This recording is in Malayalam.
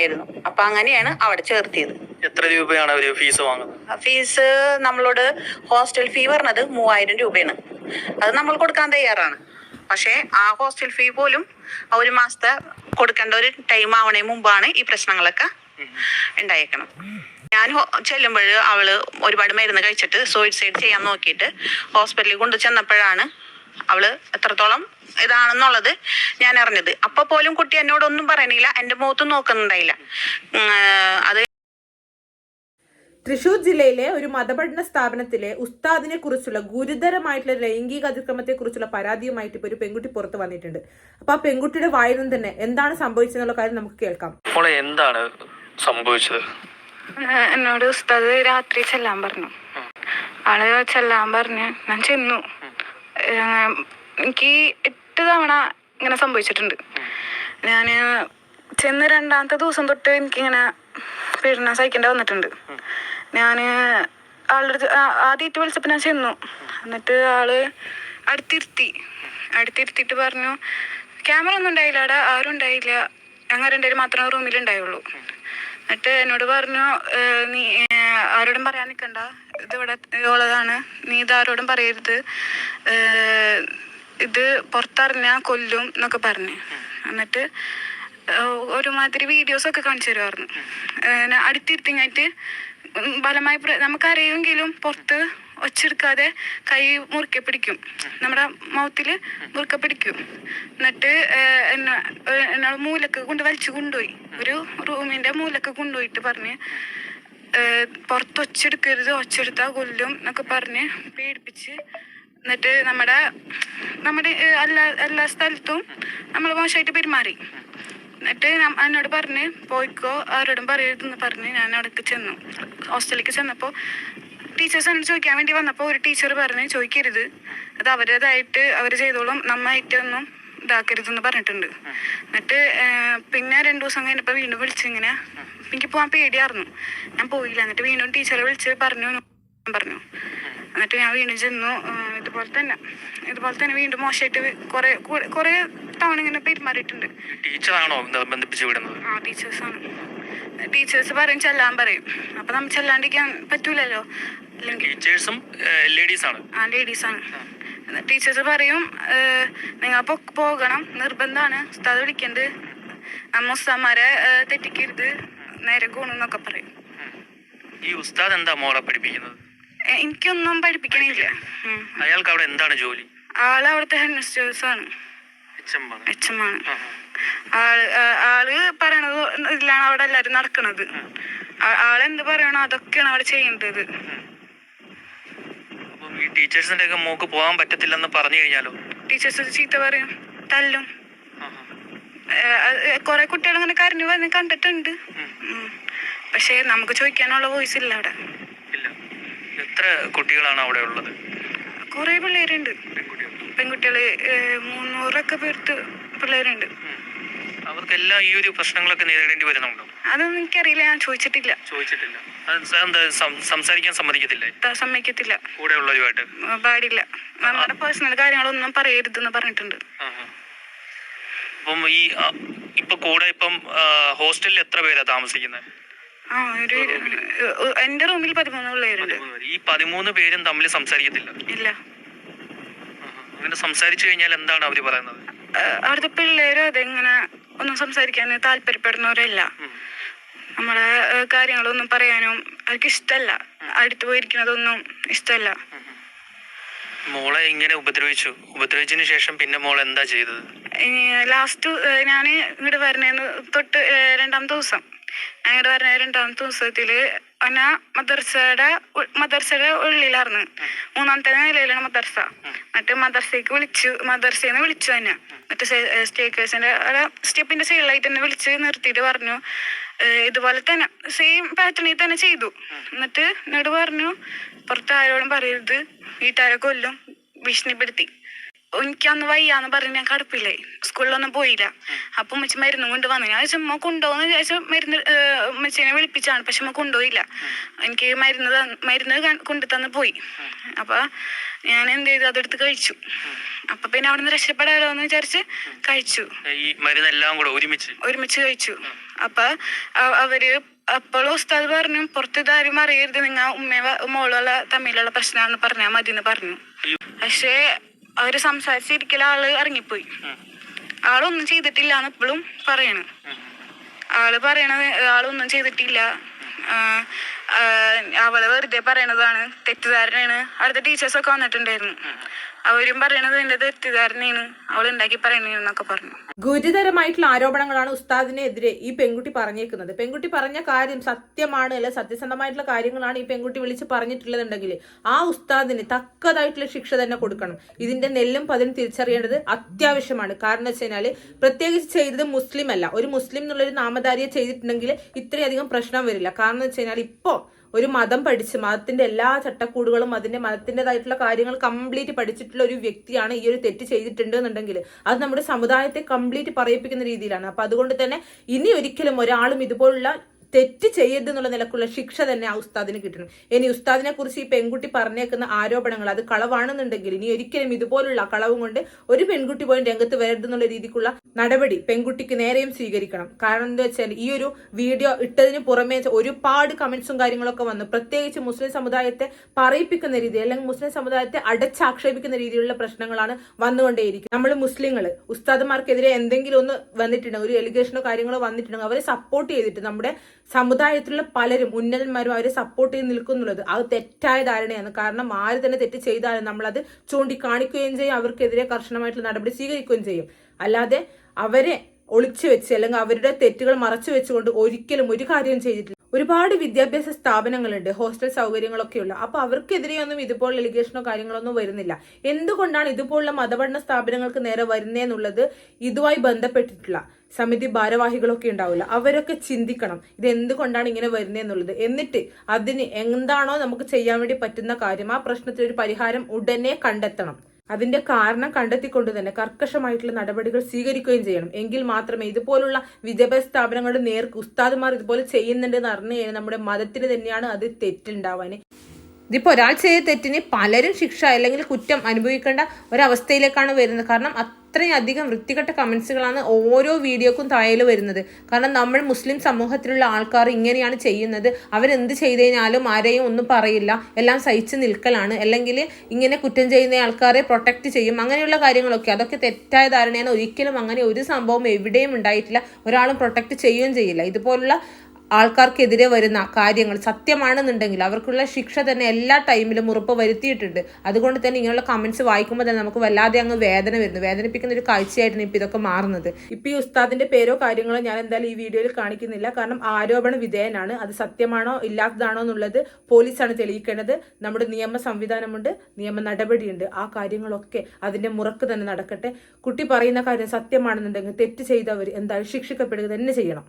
ആയിരുന്നു അപ്പൊ അങ്ങനെയാണ് അവിടെ ചേർത്തിയത്. എത്ര രൂപയാണ് അവർ ഫീസ് വാങ്ങുന്നത്? ഫീസ് നമ്മളോട് ഹോസ്റ്റൽ ഫീ പറഞ്ഞത് മൂവായിരം രൂപയാണ്. അത് നമ്മൾ കൊടുക്കാൻ തയ്യാറാണ്. പക്ഷേ ആ ഹോസ്റ്റൽ ഫീ പോലും ആ ഒരു മാസത്തെ കൊടുക്കേണ്ട ഒരു ടൈം ആവണേ മുമ്പാണ് ഈ പ്രശ്നങ്ങളൊക്കെ ഉണ്ടായേക്കണം ഞാൻ ചെല്ലുമ്പോൾ അവൾ ഒരുപാട് മരുന്ന് കഴിച്ചിട്ട് സൂയിസൈഡ് ചെയ്യാൻ നോക്കിയിട്ട് ഹോസ്പിറ്റലിൽ കൊണ്ടു ചെന്നപ്പോഴാണ് അവൾ എത്രത്തോളം ഇതാണെന്നുള്ളത് ഞാൻ അറിഞ്ഞത്. അപ്പൊ പോലും കുട്ടി എന്നോടൊന്നും പറയണില്ല. എന്റെ മുഖത്ത് നോക്കുന്നുണ്ടായില്ല. അത് തൃശൂർ ജില്ലയിലെ ഒരു മതപഠന സ്ഥാപനത്തിലെ ഉസ്താദിനെ കുറിച്ചുള്ള ഗുരുതരമായിട്ടുള്ള ലൈംഗിക അതിക്രമത്തെ കുറിച്ചുള്ള പരാതിയുമായിട്ട് ഇപ്പൊ ഒരു പെൺകുട്ടി പുറത്ത് വന്നിട്ടുണ്ട്. അപ്പൊ ആ പെൺകുട്ടിയുടെ വായിൽ നിന്ന് തന്നെ എന്താണ് സംഭവിച്ചതെന്നുള്ള കാര്യം നമുക്ക് കേൾക്കാം. എന്താണ് സംഭവിച്ചത്? എന്നോട് ഉസ്താദ് രാത്രി ചെല്ലാൻ പറഞ്ഞു. ആൾ ചെല്ലാൻ പറഞ്ഞു ഞാൻ ചെന്നു. എനിക്ക് എട്ട് തവണ ഇങ്ങനെ സംഭവിച്ചിട്ടുണ്ട്. ഞാൻ ചെന്ന് രണ്ടാമത്തെ ദിവസം തൊട്ട് എനിക്കിങ്ങനെ പീഡനം സഹിക്കേണ്ടി വന്നിട്ടുണ്ട്. ഞാൻ ആളുടെ ആദ്യമായിട്ട് വിളിച്ചപ്പോൾ ഞാൻ ചെന്നു. എന്നിട്ട് ആൾ അടുത്തിരുത്തി. അടുത്തിരുത്തിയിട്ട് പറഞ്ഞു ക്യാമറ ഒന്നും ഉണ്ടായില്ല അവിടെ ആരും ഉണ്ടായില്ല. ഞങ്ങൾ രണ്ടുപേരും മാത്രമേ റൂമിൽ ഉണ്ടായുള്ളൂ. എന്നിട്ട് എന്നോട് പറഞ്ഞു നീ ആരോടും പറയാൻ നിൽക്കണ്ട ഇതിവിടെ ഉള്ളതാണ്. നീ ഇത് ആരോടും പറയരുത്. ഇത് പുറത്തറിഞ്ഞാൽ കൊല്ലും എന്നൊക്കെ പറഞ്ഞു. എന്നിട്ട് ഒരുമാതിരി വീഡിയോസ് ഒക്കെ കാണിച്ചു തരുമായിരുന്നു അടുത്തിരുത്തിങ്ങായിട്ട് ബലമായി നമുക്കറിയുമെങ്കിലും പുറത്ത് ഒച്ചെടുക്കാതെ കൈ മുറുക്കെ പിടിക്കും. നമ്മുടെ മൗത്തിൽ മുറുക്കെ പിടിക്കും. എന്നിട്ട് എന്നാ മൂലക്ക് കൊണ്ട് വലിച്ചു കൊണ്ടുപോയി. ഒരു റൂമിന്റെ മൂലക്ക് കൊണ്ടുപോയിട്ട് പറഞ്ഞ്. പുറത്ത് ഒച്ചെടുക്കരുത് ഒച്ചെടുത്താൽ കൊല്ലും എന്നൊക്കെ പറഞ്ഞ് പേടിപ്പിച്ച് എന്നിട്ട് നമ്മുടെ നമ്മുടെ എല്ലാ എല്ലാ സ്ഥലത്തും നമ്മൾ മോശമായിട്ട് പെരുമാറി. എന്നിട്ട് എന്നോട് പറഞ്ഞ് പോയിക്കോ ആരോടും പറയരുതെന്ന് പറഞ്ഞ് ഞാൻ അവിടേക്ക് ചെന്നു. ഹോസ്റ്റലിലേക്ക് ചെന്നപ്പോൾ ടീച്ചേഴ്സ് എന്നോട് ചോദിക്കാൻ വേണ്ടി വന്നപ്പോൾ ഒരു ടീച്ചർ പറഞ്ഞ് ചോദിക്കരുത്. അത് അവരുടേതായിട്ട് അവർ ചെയ്തോളും. നമ്മായിട്ടൊന്നും ഇതാക്കരുതെന്ന് പറഞ്ഞിട്ടുണ്ട്. എന്നിട്ട് പിന്നെ രണ്ടു ദിവസം കഴിഞ്ഞപ്പോൾ വീണ്ടും വിളിച്ചിങ്ങനെ എനിക്ക് പോകാൻ പേടിയായിരുന്നു. ഞാൻ പോയില്ല. എന്നിട്ട് വീണ്ടും ടീച്ചറെ വിളിച്ച് പറഞ്ഞു. പറഞ്ഞു. എന്നിട്ട് ഞാൻ വീണ്ടും ചെന്നു. ഇതുപോലെ തന്നെ. ഇതുപോലെ തന്നെ വീണ്ടും മോശമായിട്ട് കുറെ കുറെ തവണ ഇങ്ങനെ പെരുമാറിയിട്ടുണ്ട്. ടീച്ചറാണോ ബന്ധിപ്പിച്ച് വിടുന്നത്? ആ ടീച്ചേഴ്സാണ് ടീച്ചേഴ്സ് പറയും ചെല്ലാൻ പറയും. അപ്പൊ നമ്മൾ ചെല്ലാണ്ടിരിക്കാൻ പറ്റൂലല്ലോ. ടീച്ചേഴ്സും ലേഡീസ് ആണ്. ആ ലേഡീസാണ് ടീച്ചേഴ്സ് പറയും നിങ്ങൾ പോകണം. നിർബന്ധമാണ് ഉസ്താദ് വിളിക്കണ്ട്. നമ്മ ഉസ്താമാരെ തെറ്റിക്കരുത്. നേരെ ഗുണമെന്നൊക്കെ പറയും. ഈ ഉസ്താദ് എന്താ മോളെ പഠിപ്പിക്കുന്നത്? ഏഹ്, എനിക്കൊന്നും പഠിപ്പിക്കണില്ല. ഉം. അയാൾക്ക് അവിടെ എന്താണ് ജോലി? ആൾ അവിടുത്തെ ഹെഡ് മിസ്റ്റേഴ്സാണ് HM ആണ്. എച്ച് എം ആണ്. ആഹാ. ആൾ ആ- ആൾ പറയണത് ഇതിലാണ് അവിടെ എല്ലാരും നടക്കണത്. ആ- ആളെന്ത് പറയണോ അതൊക്കെയാണ് അവിടെ ചെയ്യേണ്ടത്. അപ്പം ഈ ടീച്ചേഴ്സിന്റെ ഒക്കെ മോക്ക് പോകാൻ പറ്റത്തില്ലെന്ന് പറഞ്ഞു കഴിഞ്ഞാലോ? ടീച്ചേഴ്സ് ചീത്ത പറയും. തല്ലും. ആഹാ. കുറെ കുട്ടികൾ അങ്ങനെ കരഞ്ഞു വന്ന് കണ്ടിട്ടുണ്ട്. പക്ഷെ നമുക്ക് ചോദിക്കാനുള്ള വോയിസ് ഇല്ല അവിടെ. ഇല്ല. എത്ര കുട്ടികളാണ് അവിടെ ഉള്ളത്? കുറേ പിള്ളേരുണ്ട്. പെൺകുട്ടികൾ പെൺകുട്ടികൾ മൂന്നൂറൊക്കെ പേർത്ത് പിള്ളേരുണ്ട്. അവർക്കെല്ലാം ഈ ഒരു പ്രശ്നങ്ങളൊക്കെ നേരിടേണ്ടി വരുന്നുണ്ടോ? അതൊന്നും എനിക്കറിയില്ല ഞാൻ ചോദിച്ചിട്ടില്ല. ചോദിച്ചിട്ടില്ല. സംസാരിക്കാൻ സമ്മതിക്കത്തില്ല? സമ്മതിക്കത്തില്ല. കൂടെ ഉള്ളവരുമായിട്ട്? പാടില്ല. നമ്മുടെ പേഴ്സണൽ കാര്യങ്ങളൊന്നും പറയരുതെന്ന് പറഞ്ഞിട്ടുണ്ട്. അപ്പം ഈ ഇപ്പൊ കൂടെ ഇപ്പം ഹോസ്റ്റലിൽ എത്ര പേരാ താമസിക്കുന്നത് എന്റെ റൂമിൽ പതിമൂന്ന് പിള്ളേരുണ്ട്. ഈ പതിമൂന്ന് പേരും തമ്മിൽ സംസാരിക്കത്തില്ല? ഇല്ല. അങ്ങനെ സംസാരിച്ചു കഴിഞ്ഞാൽ എന്താണ് അവർ പറയുന്നത്? അവിടുത്തെ പിള്ളേരും അതെങ്ങനെ ഒന്നും സംസാരിക്കാൻ താല്പര്യപ്പെടുന്നവരല്ല. നമ്മളെ കാര്യങ്ങളൊന്നും പറയാനും അവർക്ക് ഇഷ്ടമല്ല അടുത്ത് പോയിരിക്കുന്നതൊന്നും ഇഷ്ടമല്ല മോളെ ഇങ്ങനെ ഉപദ്രവിച്ചു. ഉപദ്രവിച്ചതിന് ശേഷം പിന്നെ മോൾ എന്താ ചെയ്തത്? ലാസ്റ്റ് ഞാൻ ഇങ്ങോട്ട് വരണേന്ന് തൊട്ട് രണ്ടാം രണ്ടാമത്തെ ദിവസം. ഞാൻ ഇങ്ങോട്ട് വരണ രണ്ടാമത്തെ ദിവസത്തിൽ എന്നാ മദർസയുടെ മദർസയുടെ ഉള്ളിലായിരുന്നു മൂന്നാമത്തെ നിലയിലാണ് മദർസ. മറ്റേ മദർസയ്ക്ക് വിളിച്ചു മദർസയിൽ നിന്ന് വിളിച്ചു തന്നെ മറ്റേ സ്റ്റേക്കേഴ്സിന്റെ സ്റ്റെപ്പിന്റെ സൈഡിലായിട്ട് തന്നെ വിളിച്ച് നിർത്തിയിട്ട് പറഞ്ഞു ഇതുപോലെ തന്നെ സെയിം പാറ്റേണിൽ തന്നെ ചെയ്തു. എന്നിട്ട് എന്നോട് പറഞ്ഞു പുറത്ത് ആരോടും പറയരുത്. വീട്ടുകാരെ കൊല്ലും. ഭീഷണിപ്പെടുത്തി. എനിക്ക് അന്ന് വയ്യാന്ന് പറഞ്ഞ് ഞാൻ കടുപ്പില്ലേ സ്കൂളിലൊന്നും പോയില്ല. അപ്പൊ ഉമ്മച്ചി മരുന്നും കൊണ്ട് വന്നു ഞാൻ ചുമ്മ കൊണ്ടുപോകുന്ന ചോദിച്ചാൽ മരുന്ന് മച്ചനെ ഉമ്മച്ചിനെ വിളിപ്പിച്ചാണ്. പക്ഷെ ഉമ്മ കൊണ്ടുപോയില്ല. എനിക്ക് മരുന്ന് മരുന്ന് കൊണ്ടു തന്ന് പോയി. അപ്പൊ ഞാൻ എന്ത് ചെയ്തു? അതെടുത്ത് കഴിച്ചു. അപ്പൊ പിന്നെ അവിടെ നിന്ന് രക്ഷപ്പെടാലോ എന്ന് വിചാരിച്ച് കഴിച്ചു. ഈ മരുന്നെല്ലാം കൂടെ ഒരുമിച്ച്? ഒരുമിച്ച് കഴിച്ചു. അപ്പൊ അവർ അപ്പോൾ ഉസ്താദ് പറഞ്ഞു പുറത്ത് ഇതാരും അറിയരുത്. നിങ്ങൾ ഉമ്മയും മോളുള്ള തമ്മിലുള്ള പ്രശ്നമാണെന്ന് പറഞ്ഞാൽ മതി എന്ന് പറഞ്ഞു. പക്ഷേ അവർ സംസാരിച്ചിരിക്കല ആൾ ഇറങ്ങിപ്പോയി. ആളൊന്നും ചെയ്തിട്ടില്ല എന്ന് ഇപ്പോഴും പറയണ്. ആൾ പറയണത് ആളൊന്നും ചെയ്തിട്ടില്ല. അവൾ വെറുതെ പറയണതാണ് തെറ്റിദ്ധാരണയാണ്. അടുത്ത ടീച്ചേഴ്സൊക്കെ വന്നിട്ടുണ്ടായിരുന്നു. അവരും പറയണത് എന്റെ തെറ്റിദ്ധാരണയാണ്. അവൾ ഉണ്ടാക്കി പറയണെന്നൊക്കെ പറഞ്ഞു. ഗുരുതരമായിട്ടുള്ള ആരോപണങ്ങളാണ് ഉസ്താദിനെതിരെ ഈ പെൺകുട്ടി പറഞ്ഞേക്കുന്നത്. പെൺകുട്ടി പറഞ്ഞ കാര്യം സത്യമാണ് അല്ലെ? സത്യസന്ധമായിട്ടുള്ള കാര്യങ്ങളാണ് ഈ പെൺകുട്ടി വിളിച്ച് പറഞ്ഞിട്ടുള്ളതുണ്ടെങ്കിൽ ആ ഉസ്താദിന് തക്കതായിട്ടുള്ള ശിക്ഷ തന്നെ കൊടുക്കണം. ഇതിന്റെ നെല്ലും പതിനും തിരിച്ചറിയേണ്ടത് അത്യാവശ്യമാണ്. കാരണം വെച്ച് കഴിഞ്ഞാൽ പ്രത്യേകിച്ച് ചെയ്തത് മുസ്ലിം അല്ല. ഒരു മുസ്ലിം എന്നുള്ളൊരു നാമധാരിയെ ചെയ്തിട്ടുണ്ടെങ്കിൽ ഇത്രയധികം പ്രശ്നം വരില്ല. കാരണം വെച്ച് കഴിഞ്ഞാൽ ഇപ്പോൾ ഒരു മതം പഠിച്ച് മതത്തിന്റെ എല്ലാ ചട്ടക്കൂടുകളും അതിന്റെ മതത്തിന്റെതായിട്ടുള്ള കാര്യങ്ങൾ കംപ്ലീറ്റ് പഠിച്ചിട്ടുള്ള ഒരു വ്യക്തിയാണ് ഈ ഒരു തെറ്റ് ചെയ്തിട്ടുണ്ട് എന്നുണ്ടെങ്കിൽ അത് നമ്മുടെ സമുദായത്തെ കംപ്ലീറ്റ് പറയിപ്പിക്കുന്ന രീതിയിലാണ്. അപ്പൊ അതുകൊണ്ട് തന്നെ ഇനി ഒരിക്കലും ഒരാളും ഇതുപോലുള്ള തെറ്റ് ചെയ്യരുത് എന്നുള്ള നിലക്കുള്ള ശിക്ഷ തന്നെ ആ ഉസ്താദിന് കിട്ടണം. ഇനി ഉസ്താദിനെ കുറിച്ച് ഈ പെൺകുട്ടി പറഞ്ഞേക്കുന്ന ആരോപണങ്ങൾ അത് കളവാണെന്നുണ്ടെങ്കിൽ ഇനി ഒരിക്കലും ഇതുപോലുള്ള കളവും കൊണ്ട് ഒരു പെൺകുട്ടി പോലും രംഗത്ത് വരരുത് എന്നുള്ള രീതിക്കുള്ള നടപടി പെൺകുട്ടിക്ക് നേരെയും സ്വീകരിക്കണം. കാരണം എന്താ വെച്ചാൽ ഈ ഒരു വീഡിയോ ഇട്ടതിന് പുറമേ ഒരുപാട് കമന്റ്സും കാര്യങ്ങളൊക്കെ വന്നു. പ്രത്യേകിച്ച് മുസ്ലിം സമുദായത്തെ പറയിപ്പിക്കുന്ന രീതി അല്ലെങ്കിൽ മുസ്ലിം സമുദായത്തെ അടച്ചാക്ഷേപിക്കുന്ന രീതിയിലുള്ള പ്രശ്നങ്ങളാണ് വന്നുകൊണ്ടേയിരിക്കും. നമ്മൾ മുസ്ലിങ്ങൾ ഉസ്താദുമാർക്കെതിരെ എന്തെങ്കിലും ഒന്ന് വന്നിട്ടുണ്ടെങ്കിൽ ഒരു എലിഗേഷനോ കാര്യങ്ങളോ വന്നിട്ടുണ്ടെങ്കിൽ അവരെ സപ്പോർട്ട് ചെയ്തിട്ട് നമ്മുടെ സമുദായത്തിലുള്ള പലരും ഉന്നതന്മാരും അവരെ സപ്പോർട്ട് ചെയ്ത് നിൽക്കുന്നുള്ളത് അത് തെറ്റായ ധാരണയാണ്. കാരണം ആര് തന്നെ തെറ്റ് ചെയ്താലും നമ്മളത് ചൂണ്ടിക്കാണിക്കുകയും ചെയ്യും അവർക്കെതിരെ കർശനമായിട്ടുള്ള നടപടി സ്വീകരിക്കുകയും ചെയ്യും. അല്ലാതെ അവരെ ഒളിച്ചു വെച്ച് അല്ലെങ്കിൽ അവരുടെ തെറ്റുകൾ മറച്ചു വെച്ചുകൊണ്ട് ഒരിക്കലും ഒരു കാര്യം ചെയ്തിട്ടില്ല. ഒരുപാട് വിദ്യാഭ്യാസ സ്ഥാപനങ്ങളുണ്ട് ഹോസ്റ്റൽ സൗകര്യങ്ങളൊക്കെ ഉള്ള അപ്പൊ അവർക്കെതിരെയൊന്നും ഇതുപോലുള്ള എലിഗേഷനോ കാര്യങ്ങളൊന്നും വരുന്നില്ല. എന്തുകൊണ്ടാണ് ഇതുപോലുള്ള മതപഠന സ്ഥാപനങ്ങൾക്ക് നേരെ വരുന്നതെന്നുള്ളത് ഇതുമായി ബന്ധപ്പെട്ടിട്ടുള്ള സമിതി ഭാരവാഹികളൊക്കെ ഉണ്ടാവില്ല. അവരൊക്കെ ചിന്തിക്കണം ഇത് എന്തുകൊണ്ടാണ് ഇങ്ങനെ വരുന്നത് എന്നുള്ളത്. എന്നിട്ട് അതിന് എന്താണോ നമുക്ക് ചെയ്യാൻ വേണ്ടി പറ്റുന്ന കാര്യം ആ പ്രശ്നത്തിന് ഒരു പരിഹാരം ഉടനെ കണ്ടെത്തണം. അതിന്റെ കാരണം കണ്ടെത്തിക്കൊണ്ട് തന്നെ കർക്കശമായിട്ടുള്ള നടപടികൾ സ്വീകരിക്കുകയും ചെയ്യണം. എങ്കിൽ മാത്രമേ ഇതുപോലുള്ള വിദ്യാഭ്യാസ സ്ഥാപനങ്ങളുടെ നേർക്ക് ഉസ്താദുമാർ ഇതുപോലെ ചെയ്യുന്നുണ്ടെന്ന് അറിഞ്ഞു കഴിഞ്ഞാൽ നമ്മുടെ മതത്തിന് തന്നെയാണ് അത് തെറ്റുണ്ടാവാൻ ഇതിപ്പോ ഒരാൾ ചെയ്ത തെറ്റിന് പലരും ശിക്ഷ അല്ലെങ്കിൽ കുറ്റം അനുഭവിക്കേണ്ട ഒരവസ്ഥയിലേക്കാണ് വരുന്നത്. കാരണം അത്രയും അധികം വൃത്തികെട്ട കമൻസുകളാണ് ഓരോ വീഡിയോക്കും താഴെ വരുന്നത്. കാരണം നമ്മൾ മുസ്ലിം സമൂഹത്തിലുള്ള ആൾക്കാർ ഇങ്ങനെയാണ് ചെയ്യുന്നത്. അവരെന്ത് ചെയ്തു കഴിഞ്ഞാലും ആരെയും ഒന്നും പറയില്ല. എല്ലാം സഹിച്ച് നിൽക്കലാണ്. അല്ലെങ്കിൽ ഇങ്ങനെ കുറ്റം ചെയ്യുന്ന ആൾക്കാരെ പ്രൊട്ടക്റ്റ് ചെയ്യും. അങ്ങനെയുള്ള കാര്യങ്ങളൊക്കെ. അതൊക്കെ തെറ്റായ ധാരണയാണ്. ഒരിക്കലും അങ്ങനെ ഒരു സംഭവം എവിടെയും ഉണ്ടായിട്ടില്ല. ഒരാളും പ്രൊട്ടക്റ്റ് ചെയ്യുകയും ചെയ്യില്ല. ഇതുപോലുള്ള ആൾക്കാർക്കെതിരെ വരുന്ന കാര്യങ്ങൾ സത്യമാണെന്നുണ്ടെങ്കിൽ അവർക്കുള്ള ശിക്ഷ തന്നെ എല്ലാ ടൈമിലും ഉറപ്പ് വരുത്തിയിട്ടുണ്ട്. അതുകൊണ്ട് തന്നെ ഇങ്ങനെയുള്ള കമൻസ് വായിക്കുമ്പോൾ തന്നെ നമുക്ക് വല്ലാതെ അങ്ങ് വേദന വരുന്നു. വേദനിപ്പിക്കുന്ന ഒരു കാഴ്ചയായിട്ടാണ് ഇപ്പം ഇതൊക്കെ മാറുന്നത്. ഇപ്പം ഈ ഉസ്താദിന്റെ പേരോ കാര്യങ്ങളോ ഞാൻ എന്തായാലും ഈ വീഡിയോയിൽ കാണിക്കുന്നില്ല. കാരണം ആരോപണ വിധേയനാണ്. അത് സത്യമാണോ ഇല്ലാത്തതാണോ എന്നുള്ളത് പോലീസാണ് തെളിയിക്കേണ്ടത്. നമ്മുടെ നിയമ സംവിധാനമുണ്ട് നിയമ നടപടിയുണ്ട്. ആ കാര്യങ്ങളൊക്കെ അതിന്റെ മുറക്ക് തന്നെ നടക്കട്ടെ. കുട്ടി പറയുന്ന കാര്യം സത്യമാണെന്നുണ്ടെങ്കിൽ തെറ്റ് ചെയ്തവർ എന്തായാലും ശിക്ഷിക്കപ്പെടുക തന്നെ ചെയ്യണം.